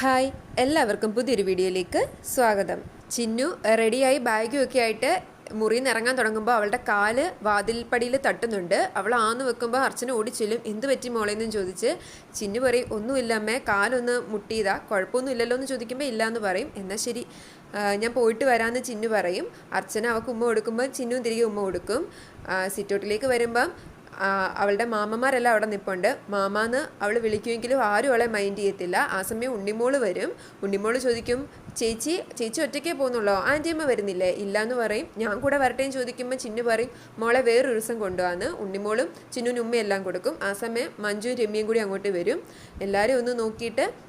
Hi എല്ലാവർക്കും പുതിയൊരു വീഡിയോയിലേക്ക് സ്വാഗതം. ചിന്നു റെഡിയായി ബാഗും ഒക്കെ ആയിട്ട് മുറിയിൽ നിന്ന് ഇറങ്ങാൻ തുടങ്ങുമ്പോൾ അവളുടെ കാൽ വാതിൽപ്പടിയിൽ തട്ടുന്നുണ്ട്. അവൾ ആന്ന് വെക്കുമ്പോൾ അർച്ചന ഓടിച്ചെല്ലും. എന്ത് പറ്റി മോളെന്നും ചോദിച്ച്. ചിന്നു പറയും ഒന്നുമില്ല അമ്മേ കാലൊന്ന് മുട്ടിയതാ. കുഴപ്പമൊന്നും ഇല്ലല്ലോ എന്ന് ചോദിക്കുമ്പോൾ ഇല്ല എന്ന് പറയും. എന്നാൽ ശരി. ഞാൻ പോയിട്ട് വരാമെന്ന് ചിന്നു പറയും. അർച്ചന അവൾക്ക് ഉമ്മ കൊടുക്കുമ്പോൾ ചിന്നു തിരികെ ഉമ്മ കൊടുക്കും. സിറ്റൗട്ടിലേക്ക് വരുമ്പം അവളുടെ മാമന്മാരെല്ലാം അവിടെ നിൽപ്പുണ്ട് മാമാന്ന് അവൾ വിളിക്കുമെങ്കിലും ആരും അവളെ മൈൻഡ് ചെയ്യത്തില്ല. ആ സമയം ഉണ്ണിമോൾ വരും. ഉണ്ണിമോൾ ചോദിക്കും ചേച്ചി ചേച്ചി ഒറ്റയ്ക്കേ പോകുന്നുള്ളോ? ആന്റിയമ്മ വരുന്നില്ലേ? ഇല്ല എന്ന് പറയും. ഞാൻ കൂടെ വരട്ടെ എന്ന് ചോദിക്കുമ്പോൾ ചിന്നു പറയും മോളെ വേറൊരു ദിവസം കൊണ്ടുവന്ന്. ഉണ്ണിമോളും ചിന്നുവിന് ഉമ്മയെല്ലാം കൊടുക്കും. ആ സമയം മഞ്ജുവും രമ്യയും കൂടി അങ്ങോട്ട് വരും. എല്ലാവരും ഒന്ന് നോക്കിയിട്ട്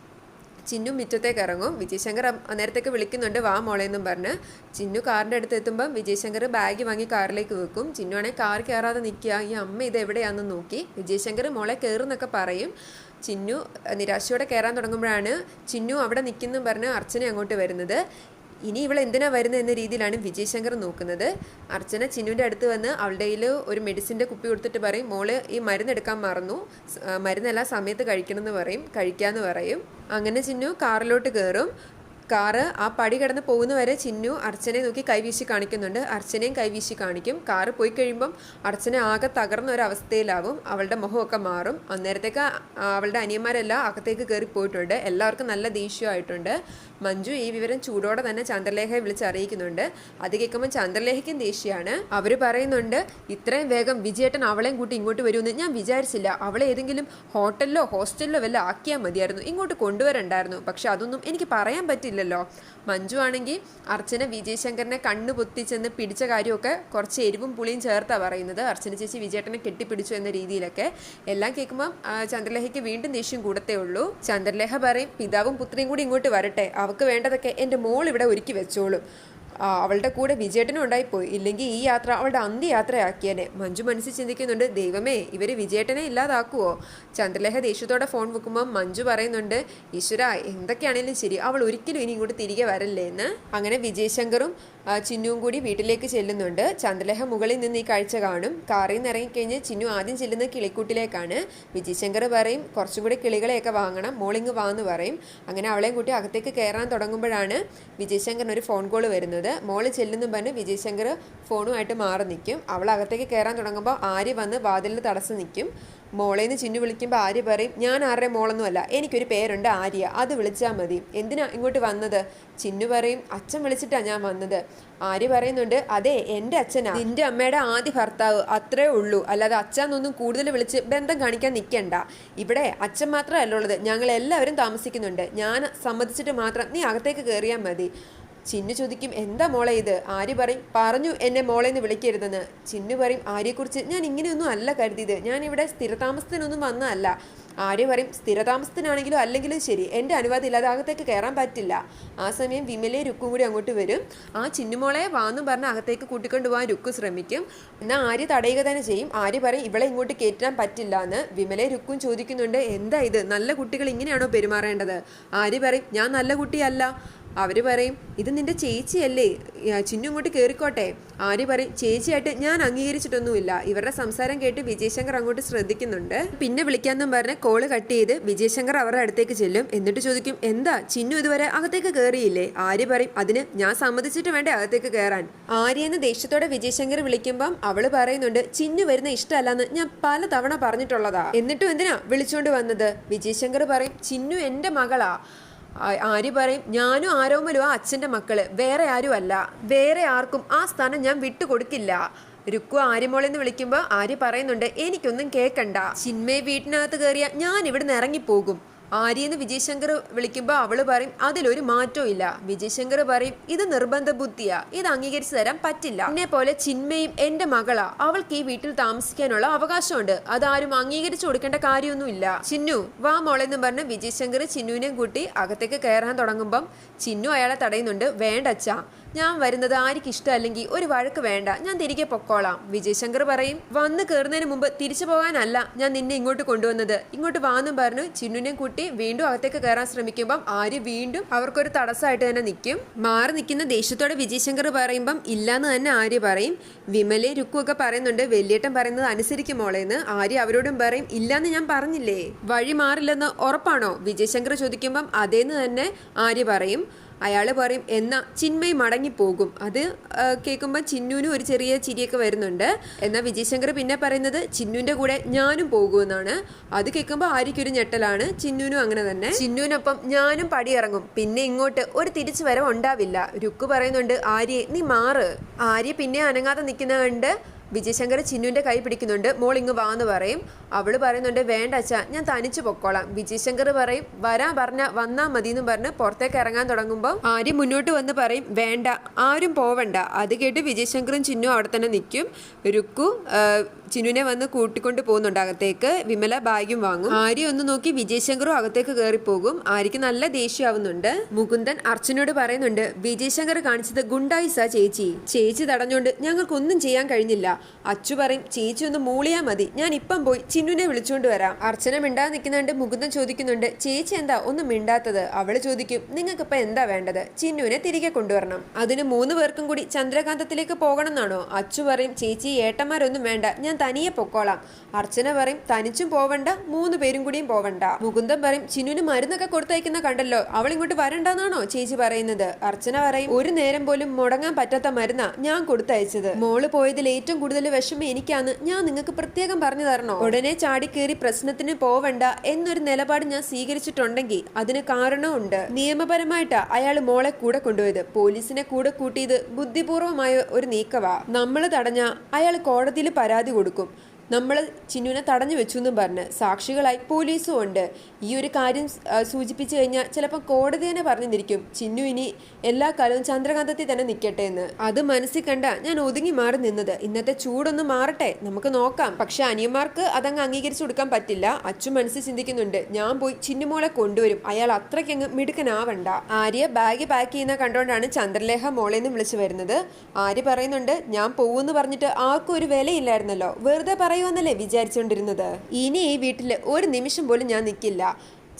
ചിന്നു മുറ്റത്തേക്ക് ഇറങ്ങും. വിജയശങ്കർ നേരത്തേക്ക് വിളിക്കുന്നുണ്ട് വാ മോളെ എന്നും പറഞ്ഞ്. ചിന്നു കാറിന്റെ അടുത്ത് എത്തുമ്പം വിജയശങ്കർ ബാഗ് വാങ്ങി കാറിലേക്ക് വെക്കും. ചിന്നു ആണെങ്കിൽ കാർ കയറാതെ നിൽക്കുക. ഈ അമ്മ ഇത് എവിടെയാണെന്ന് നോക്കി. വിജയശങ്കർ മോളെ കയറുന്നൊക്കെ പറയും. ചിന്നു നിരാശയോടെ കയറാൻ തുടങ്ങുമ്പോഴാണ് ചിന്നു അവിടെ നിൽക്കുന്നു പറഞ്ഞ് അർച്ചന അങ്ങോട്ട് വരുന്നത്. ഇനി ഇവൾ എന്തിനാ വരുന്നത് എന്ന രീതിയിലാണ് വിജയശങ്കർ നോക്കുന്നത്. അർച്ചന ചിന്നുവിന്റെ അടുത്ത് വന്ന് അവളുടെ കയ്യിൽ ഒരു മെഡിസിന്റെ കുപ്പി കൊടുത്തിട്ട് പറയും മോൾ ഈ മരുന്ന് എടുക്കാൻ മറന്നു. മരുന്നെല്ലാം സമയത്ത് കഴിക്കണമെന്ന് പറയും കഴിക്കാമെന്ന് പറയും. അങ്ങനെ ചിന്നു കാറിലോട്ട് കയറും കാറ് ആ പടി കിടന്ന് പോകുന്നവരെ ചിന്നു അർച്ചനയെ നോക്കി കൈവീശി കാണിക്കുന്നുണ്ട്. അർച്ചനയും കൈവീശി കാണിക്കും. കാറ് പോയി കഴിയുമ്പം അർച്ചന ആകെ തകർന്ന ഒരു അവസ്ഥയിലാവും. അവളുടെ മുഖമൊക്കെ മാറും. അന്നേരത്തേക്ക് അവളുടെ അനിയന്മാരെല്ലാം അകത്തേക്ക് കയറി പോയിട്ടുണ്ട്. എല്ലാവർക്കും നല്ല ദേഷ്യമായിട്ടുണ്ട്. മഞ്ജു ഈ വിവരം ചൂടോടെ തന്നെ ചന്ദ്രലേഖയെ വിളിച്ചറിയിക്കുന്നുണ്ട് അത് കേൾക്കുമ്പോൾ ചന്ദ്രലേഖയ്ക്കും ദേഷ്യമാണ്. അവർ പറയുന്നുണ്ട് ഇത്രയും വേഗം വിജയേട്ടൻ അവളെയും കൂട്ടി ഇങ്ങോട്ട് വരുമെന്ന് ഞാൻ വിചാരിച്ചില്ല. അവളെ ഏതെങ്കിലും ഹോട്ടലിലോ ഹോസ്റ്റലിലോ വല്ല ആക്കിയാൽ മതിയായിരുന്നു. ഇങ്ങോട്ട് കൊണ്ടുവരണ്ടായിരുന്നു. പക്ഷെ അതൊന്നും എനിക്ക് പറയാൻ പറ്റില്ലല്ലോ മഞ്ജു ആണെങ്കിൽ അർച്ചന വിജയശങ്കറിനെ കണ്ണു പൊത്തിച്ചെന്ന് പിടിച്ച കാര്യമൊക്കെ കുറച്ച് എരിവും പുളിയും ചേർത്താണ് പറയുന്നത്. അർച്ചന ചേച്ചി വിജയേട്ടനെ കെട്ടിപ്പിടിച്ചു എന്ന രീതിയിലൊക്കെ. എല്ലാം കേൾക്കുമ്പോൾ ചന്ദ്രലേഖയ്ക്ക് വീണ്ടും ദേഷ്യം കൂടത്തേ ഉള്ളൂ. ചന്ദ്രലേഖ പറയും പിതാവും പുത്രിയും കൂടി ഇങ്ങോട്ട് വരട്ടെ. അവക്ക് വേണ്ടതൊക്കെ എന്റെ മോൾ ഇവിടെ ഒരുക്കി വെച്ചോളും. അവളുടെ കൂടെ വിജയേട്ടനും ഉണ്ടായിപ്പോയി. ഇല്ലെങ്കിൽ ഈ യാത്ര അവളുടെ അന്ത്യയാത്രയാക്കിയനെ. മഞ്ജു മനസ്സിൽ ചിന്തിക്കുന്നുണ്ട് ദൈവമേ ഇവർ വിജയേട്ടനെ ഇല്ലാതാക്കുവോ? ചന്ദ്രലേഖ ദേഷ്യത്തോടെ ഫോൺ വെക്കുമ്പോൾ മഞ്ജു പറയുന്നുണ്ട് ഈശ്വര എന്തൊക്കെയാണെങ്കിലും ശരി അവൾ ഒരിക്കലും ഇനി ഇങ്ങോട്ട് തിരികെ വരല്ലേ എന്ന് അങ്ങനെ വിജയശങ്കറും ചിന്നുവും കൂടി വീട്ടിലേക്ക് ചെല്ലുന്നുണ്ട്. ചന്ദ്രലേഖ മുകളിൽ നിന്ന് ഈ കാഴ്ച കാണും. കാറിൽ നിന്ന് ഇറങ്ങിക്കഴിഞ്ഞ് ചിന്നു ആദ്യം ചെല്ലുന്ന കിളിക്കൂട്ടിലേക്കാണ്. വിജയശങ്കർ പറയും കുറച്ചും കൂടി കിളികളെയൊക്കെ വാങ്ങണം. മോളിങ് വാന്ന് പറയും. അങ്ങനെ അവളെയും കൂട്ടി അകത്തേക്ക് കയറാൻ തുടങ്ങുമ്പോഴാണ് വിജയശങ്കറിന് ഒരു ഫോൺ കോൾ വരുന്നത്. മോൾ ചെല്ലുന്നും പറഞ്ഞ് വിജയശങ്കർ ഫോണുമായിട്ട് മാറി നിൽക്കും. അവൾ അകത്തേക്ക് കയറാൻ തുടങ്ങുമ്പോൾ ആര്യ വന്ന് വാതിലിന് തടസ്സം നിൽക്കും. മോളേന്ന് ചിന്നു വിളിക്കുമ്പോൾ ആര്യ പറയും ഞാൻ ആരുടെ മോളൊന്നുമല്ല എനിക്കൊരു പേരുണ്ട് ആര്യ അത് വിളിച്ചാൽ മതി. എന്തിനാ ഇങ്ങോട്ട് വന്നത്? ചിന്നു പറയും അച്ഛൻ വിളിച്ചിട്ടാണ് ഞാൻ വന്നത്. ആര്യ പറയുന്നുണ്ട് അതെ എന്റെ അച്ഛനാ. നിന്റെ അമ്മയുടെ ആദ്യ ഭർത്താവ് അത്രേ ഉള്ളൂ. അല്ലാതെ അച്ഛനൊന്നും കൂടുതൽ വിളിച്ച് ബന്ധം കാണിക്കാൻ നിൽക്കണ്ട ഇവിടെ അച്ഛൻ മാത്രമല്ല ഉള്ളത്. ഞങ്ങൾ എല്ലാവരും താമസിക്കുന്നുണ്ട്. ഞാൻ സമ്മതിച്ചിട്ട് മാത്രം നീ അകത്തേക്ക് കയറിയാൽ മതി. ചിന്നു ചോദിക്കും എന്താ മോളെ ഇത്? ആര്യ പറയും പറഞ്ഞു എന്നെ മോളെ എന്ന് വിളിക്കരുതെന്ന്. ചിന്നു പറയും ആര്യയെക്കുറിച്ച് ഞാൻ ഇങ്ങനെയൊന്നും അല്ല കരുതിയത്. ഞാൻ ഇവിടെ സ്ഥിരതാമസത്തിനൊന്നും വന്നതല്ല. ആര്യ പറയും സ്ഥിരതാമസത്തിനാണെങ്കിലും അല്ലെങ്കിലും ശരി എന്റെ അനുവാദം ഇല്ലാതെ അകത്തേക്ക് കയറാൻ പറ്റില്ല. ആ സമയം വിമലയെ രുക്കും കൂടി അങ്ങോട്ട് വരും. ആ ചിന്നുമോളെ വാന്നും പറഞ്ഞ് അകത്തേക്ക് കൂട്ടിക്കൊണ്ട് പോകാൻ രുക്കു ശ്രമിക്കും. എന്നാൽ ആര്യ തടയുക തന്നെ ചെയ്യും. ആര്യ പറയും ഇവളെ ഇങ്ങോട്ട് കയറ്റാൻ പറ്റില്ല എന്ന്. വിമലയെ രുക്കും ചോദിക്കുന്നുണ്ട് എന്താ ഇത്? നല്ല കുട്ടികൾ ഇങ്ങനെയാണോ പെരുമാറേണ്ടത്? ആര്യ പറയും ഞാൻ നല്ല കുട്ടിയല്ല. അവർ പറയും ഇത് നിന്റെ ചേച്ചിയല്ലേ? ചിന്നു ഇങ്ങോട്ട് കയറിക്കോട്ടെ ആര്യ പറയും ചേച്ചിയായിട്ട് ഞാൻ അംഗീകരിച്ചിട്ടൊന്നുമില്ല. ഇവരുടെ സംസാരം കേട്ട് വിജയശങ്കർ അങ്ങോട്ട് ശ്രദ്ധിക്കുന്നുണ്ട്. പിന്നെ വിളിക്കാന്നും പറഞ്ഞ് കോൾ കട്ട് ചെയ്ത് വിജയശങ്കർ അവരുടെ അടുത്തേക്ക് ചെല്ലും. എന്നിട്ട് ചോദിക്കും എന്താ ചിന്നു ഇതുവരെ അകത്തേക്ക് കയറിയില്ലേ ആര്യ പറയും അതിന് ഞാൻ സമ്മതിച്ചിട്ട് വേണ്ടേ അകത്തേക്ക് കയറാൻ ആര്യ ആര്യെന്ന് ദേഷ്യത്തോടെ വിജയശങ്കർ വിളിക്കുമ്പം അവൾ പറയുന്നുണ്ട് ചിന്നു വരുന്ന ഇഷ്ടമല്ലെന്ന് ഞാൻ പല തവണ പറഞ്ഞിട്ടുള്ളതാ. എന്നിട്ടും എന്തിനാ വിളിച്ചോണ്ട് വന്നത്? വിജയശങ്കർ പറയും ചിന്നു എന്റെ മകളാ. ആര്യ പറയും? ഞാനും ആരോമലും ആ അച്ഛന്റെ മക്കൾ. വേറെ ആരും അല്ല വേറെ ആർക്കും ആ സ്ഥാനം ഞാൻ വിട്ടുകൊടുക്കില്ല. രുക്കു ആര്യമോളെന്ന് വിളിക്കുമ്പോൾ ആര്യ പറയുന്നുണ്ട്? എനിക്കൊന്നും കേൾക്കണ്ട ചിന്മയെ വീട്ടിനകത്ത് കയറിയ ഞാൻ ഇവിടുന്ന് ഇറങ്ങിപ്പോകും. ആര്യന്ന് വിജയശങ്കർ വിളിക്കുമ്പോൾ അവൾ പറയും അതിലൊരു മാറ്റവും ഇല്ല. വിജയശങ്കർ പറയും ഇത് നിർബന്ധ ബുദ്ധിയാ. ഇത് അംഗീകരിച്ചു തരാൻ പറ്റില്ല. എന്നെ പോലെ ചിന്മയും എന്റെ മകളാ. അവൾക്ക് ഈ വീട്ടിൽ താമസിക്കാനുള്ള അവകാശമുണ്ട്. അതാരും അംഗീകരിച്ചു കൊടുക്കേണ്ട കാര്യമൊന്നുമില്ല. ചിന്നു വാ മോളെന്ന് പറഞ്ഞ് വിജയശങ്കർ ചിന്നുവിനെയും കൂട്ടി അകത്തേക്ക് കയറാൻ തുടങ്ങുമ്പം ചിന്നു അയാളെ തടയുന്നുണ്ട്. വേണ്ട അച്ഛാ ഞാൻ വരുന്നത് ആർക്ക് ഇഷ്ടമല്ലെങ്കിൽ ഒരു വഴക്ക് വേണ്ട. ഞാൻ തിരികെ പൊക്കോളാം. വിജയശങ്കർ പറയും വന്ന് കയറുന്നതിന് മുമ്പ് തിരിച്ചു പോകാനല്ല ഞാൻ നിന്നെ ഇങ്ങോട്ട് കൊണ്ടുവന്നത്. ഇങ്ങോട്ട് വാന്നും പറഞ്ഞു ചിന്നുനെയും കൂട്ടി വീണ്ടും അകത്തേക്ക് കയറാൻ ശ്രമിക്കുമ്പം ആര് വീണ്ടും അവർക്കൊരു തടസ്സമായിട്ട് തന്നെ നിൽക്കും. മാറി നിൽക്കുന്ന ദേഷ്യത്തോടെ വിജയശങ്കർ പറയുമ്പം ഇല്ലാന്ന് തന്നെ ആര്യ പറയും? വിമലെ രുക്കുമൊക്കെ പറയുന്നുണ്ട്. വെല്ലിയേട്ടൻ പറയുന്നത് അനുസരിക്കും മോളേന്ന് ആര്യ അവരോടും പറയും ഇല്ലാന്ന് ഞാൻ പറഞ്ഞില്ലേ? വഴി മാറില്ലെന്ന് ഉറപ്പാണോ? വിജയശങ്കർ ചോദിക്കുമ്പം അതേന്ന് തന്നെ ആര്യ പറയും? അയാൾ പറയും എന്നാ ചിന്മയ് മടങ്ങിപ്പോകും. അത് കേൾക്കുമ്പോൾ ചിന്നുവിനും ഒരു ചെറിയ ചിരിയൊക്കെ വരുന്നുണ്ട്. എന്നാൽ വിജയശങ്കർ പിന്നെ പറയുന്നത് ചിന്നുവിന്റെ കൂടെ ഞാനും പോകുമെന്നാണ്. അത് കേൾക്കുമ്പോൾ ആര്യയ്ക്കൊരു ഞെട്ടലാണ്. ചിന്നുവിനും അങ്ങനെ തന്നെ. ചിന്നുവിനൊപ്പം ഞാനും പടിയിറങ്ങും. പിന്നെ ഇങ്ങോട്ട് ഒരു തിരിച്ചു വരവ് ഉണ്ടാവില്ല രുക്ക് പറയുന്നുണ്ട് ആര്യെ നീ മാറ്. ആര്യ പിന്നെ അനങ്ങാതെ നിൽക്കുന്നത് കണ്ട് വിജയശങ്കർ ചിന്നുവിന്റെ കൈ പിടിക്കുന്നുണ്ട്. മോൾ ഇങ്ങ് വാന്ന് പറയും. അവൾ പറയുന്നുണ്ട് വേണ്ട അച്ഛാ ഞാൻ തനിച്ചു പൊക്കോളാം. വിജയശങ്കർ പറയും വരാൻ പറഞ്ഞ വന്നാ മതി എന്ന് പറഞ്ഞ് പുറത്തേക്ക് ഇറങ്ങാൻ തുടങ്ങുമ്പോൾ ആര്യം മുന്നോട്ട് വന്ന് പറയും വേണ്ട ആരും പോവണ്ട. അത് കേട്ട് വിജയശങ്കറും ചിന്നു അവിടെ തന്നെ നിൽക്കും. രുക്കു ആ, ചിന്നുവിനെ വന്ന് കൂട്ടിക്കൊണ്ട് പോകുന്നുണ്ട് അകത്തേക്ക്. വിമല ബാഗും വാങ്ങും. ആര്യ ഒന്ന് നോക്കി വിജയശങ്കറും അകത്തേക്ക് കയറി പോകും ആര്യക്ക് നല്ല ദേഷ്യമാവുന്നുണ്ട് മുകുന്ദൻ അർച്ചനോട് പറയുന്നുണ്ട് വിജയശങ്കർ കാണിച്ചത് ഗുണ്ടായിസാ ചേച്ചി. ചേച്ചി തടഞ്ഞോണ്ട് ഞങ്ങൾക്കൊന്നും ചെയ്യാൻ കഴിഞ്ഞില്ല. അച്ചു പറയും ചേച്ചി ഒന്ന് മൂളിയാ മതി. ഞാൻ ഇപ്പം പോയി ചിന്നുനെ വിളിച്ചുകൊണ്ട് വരാം. അർച്ചന മിണ്ടാതെ നിൽക്കുന്നുണ്ട്. മുകുന്ദൻ ചോദിക്കുന്നുണ്ട് ചേച്ചി എന്താ ഒന്നും മിണ്ടാത്തത്? അവൾ ചോദിക്കും നിങ്ങൾക്ക് ഇപ്പൊ എന്താ വേണ്ടത്? ചിന്നുവിനെ തിരികെ കൊണ്ടുവരണം. അതിന് മൂന്ന് പേർക്കും കൂടി ചന്ദ്രകാന്തത്തിലേക്ക് പോകണം എന്നാണോ അച്ചു പറയും ചേച്ചി ഏട്ടന്മാരൊന്നും വേണ്ട. ഞാൻ തനിയെ പൊക്കോളാം. അർച്ചന പറയും തനിച്ചും പോവണ്ട മൂന്ന് പേരും കൂടിയും പോവണ്ട. മുകുന്ദൻ പറയും ചിന്നുവിന് മരുന്നൊക്കെ കൊടുത്തയക്കുന്ന കണ്ടല്ലോ അവൾ ഇങ്ങോട്ട് വരണ്ടെന്നാണോ ചേച്ചി പറയുന്നത്? അർച്ചന പറയും ഒരു നേരം പോലും മുടങ്ങാൻ പറ്റാത്ത മരുന്നാ ഞാൻ കൊടുത്തയച്ചത്. മോൾ പോയതിൽ ഏറ്റവും കൂടുതൽ വിഷമം എനിക്കാന്ന് ഞാൻ നിങ്ങൾക്ക് പ്രത്യേകം പറഞ്ഞു തരണോ? ഉടനെ ചാടിക്കേറി പ്രശ്നത്തിന് പോവണ്ട എന്നൊരു നിലപാട് ഞാൻ സ്വീകരിച്ചിട്ടുണ്ടെങ്കിൽ അതിന് കാരണമുണ്ട് നിയമപരമായിട്ടാ അയാൾ മോളെ കൂടെ കൊണ്ടുപോയത്. പോലീസിനെ കൂടെ കൂട്ടിയത് ബുദ്ധിപൂർവമായ ഒരു നീക്കവാ. നമ്മൾ തടഞ്ഞ അയാൾ കോടതിയിൽ പരാതി കൊടുക്കും. കൊടുക്കും നമ്മൾ ചിന്നുവിനെ തടഞ്ഞു വെച്ചു എന്നും പറഞ്ഞ് സാക്ഷികളായി പോലീസും ഉണ്ട്. ഈ ഒരു കാര്യം സൂചിപ്പിച്ചു കഴിഞ്ഞാൽ ചിലപ്പോൾ കോടതി തന്നെ പറഞ്ഞിരിക്കും ചിന്നു ഇനി എല്ലാ കാലവും ചന്ദ്രകാന്തത്തിൽ തന്നെ നിൽക്കട്ടെ എന്ന്. അത് മനസ്സിൽ കണ്ട ഞാൻ ഒതുങ്ങി മാറി നിന്നത്. ഇന്നത്തെ ചൂടൊന്ന് മാറട്ടെ നമുക്ക് നോക്കാം. പക്ഷെ അനിയന്മാർക്ക് അതങ്ങ് അംഗീകരിച്ചു കൊടുക്കാൻ പറ്റില്ല. അച്ഛൻ മനസ്സിൽ ചിന്തിക്കുന്നുണ്ട് ഞാൻ പോയി ചിന്നുമോളെ കൊണ്ടുവരും അയാൾ അത്രയ്ക്കങ്ങ് മിടുക്കനാവണ്ട. ആര്യ ബാഗ് പാക്ക് ചെയ്യുന്ന കണ്ടുകൊണ്ടാണ് ചന്ദ്രലേഖ മോളെന്ന് വിളിച്ചു വരുന്നത്. ആര്യ പറയുന്നുണ്ട് ഞാൻ പോകുമെന്ന് പറഞ്ഞിട്ട് ആർക്കും ഒരു വിലയില്ലായിരുന്നല്ലോ. വെറുതെ പറയുമെന്നല്ലേ വിചാരിച്ചുകൊണ്ടിരുന്നത് ഇനി ഈ വീട്ടിൽ ഒരു നിമിഷം പോലും ഞാൻ നിൽക്കില്ല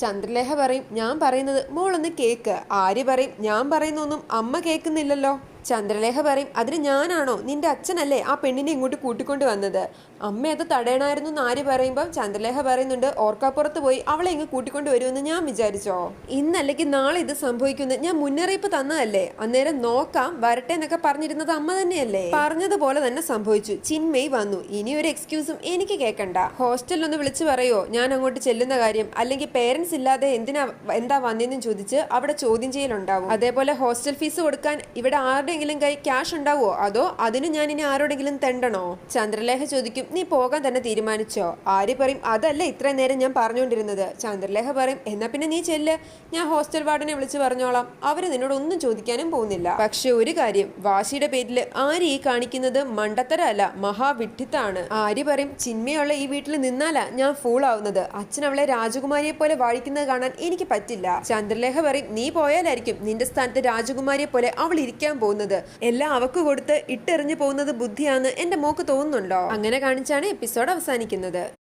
ചന്ദ്രലേഖ പറയും ഞാൻ പറയുന്നത് മോളൊന്ന് കേക്ക്. ആര്യ പറയും ഞാൻ പറയുന്നൊന്നും അമ്മ കേൾക്കുന്നില്ലല്ലോ. ചന്ദ്രലേഖ പറയും അതിന് ഞാനാണോ? നിന്റെ അച്ഛനല്ലേ ആ പെണ്ണിനെ ഇങ്ങോട്ട് കൂട്ടിക്കൊണ്ട് വന്നത്? അമ്മ അത് തടയണമായിരുന്നു എന്ന് ആര്യ പറയുമ്പോൾ ചന്ദ്രലേഖ പറയുന്നുണ്ട് ഓർക്കാപ്പുറത്ത് പോയി അവളെ ഇങ്ങ് കൂട്ടിക്കൊണ്ട് വരുമെന്ന് ഞാൻ വിചാരിച്ചോ? ഇന്നല്ലെങ്കിൽ നാളെ ഇത് സംഭവിക്കുന്നത് ഞാൻ മുന്നറിയിപ്പ് തന്നതല്ലേ? അന്നേരം നോക്കാം വരട്ടെ എന്നൊക്കെ പറഞ്ഞിരുന്നത് അമ്മ തന്നെയല്ലേ? പറഞ്ഞതുപോലെ തന്നെ സംഭവിച്ചു. ചിന്മയി വന്നു. ഇനി ഒരു എക്സ്ക്യൂസും എനിക്ക് കേൾക്കണ്ട. ഹോസ്റ്റലിൽ ഒന്ന് വിളിച്ചു പറയോ? ഞാൻ അങ്ങോട്ട് ചെല്ലുന്ന കാര്യം. അല്ലെങ്കിൽ പേരൻസ് ഇല്ലാതെ എന്തിനാ എന്താ വന്നതെന്നും ചോദിച്ച് അവിടെ ചോദ്യം ചെയ്യലുണ്ടാവും. അതേപോലെ ഹോസ്റ്റൽ ഫീസ് കൊടുക്കാൻ ഇവിടെ ആരുടെയെങ്കിലും കൈ ക്യാഷ് ഉണ്ടാവോ? അതോ അതിന് ഞാൻ ഇനി ആരോടെങ്കിലും തെണ്ടണോ? ചന്ദ്രലേഖ ചോദിക്കും നീ പോകാൻ തന്നെ തീരുമാനിച്ചോ? ആര്യ പറയും അതല്ല ഇത്രയും നേരം ഞാൻ പറഞ്ഞുകൊണ്ടിരുന്നത്. ചന്ദ്രലേഖ പറയും എന്നാ പിന്നെ നീ ചെല്ല് ഞാൻ ഹോസ്റ്റൽ വാർഡനെ വിളിച്ച് പറഞ്ഞോളാം. അവർ നിന്നോട് ഒന്നും ചോദിക്കാനും പോകുന്നില്ല. പക്ഷെ ഒരു കാര്യം വാശിയുടെ പേരിൽ ആര്യ ഈ കാണിക്കുന്നത് മണ്ടത്തരല്ല മഹാവിഡ്ഢിത്താണ്. ആര്യ പറയും ചിന്മയുള്ള ഈ വീട്ടിൽ നിന്നാലാ ഞാൻ ഫൂൾ ആവുന്നത്. അച്ഛൻ അവളെ രാജകുമാരിയെ പോലെ വാഴിക്കുന്നത് കാണാൻ എനിക്ക് പറ്റില്ല. ചന്ദ്രലേഖ പറയും നീ പോയാലായിരിക്കും നിന്റെ സ്ഥാനത്ത് രാജകുമാരിയെ പോലെ അവൾ ഇരിക്കാൻ പോകുന്നത്. എല്ലാം അവക്ക് കൊടുത്ത് ഇട്ടെറിഞ്ഞു പോകുന്നത് ബുദ്ധിയാന്ന് എന്റെ മോക്ക് തോന്നുന്നുണ്ടോ? അങ്ങനെ കാണിച്ചാണ് എപ്പിസോഡ് അവസാനിക്കുന്നത്.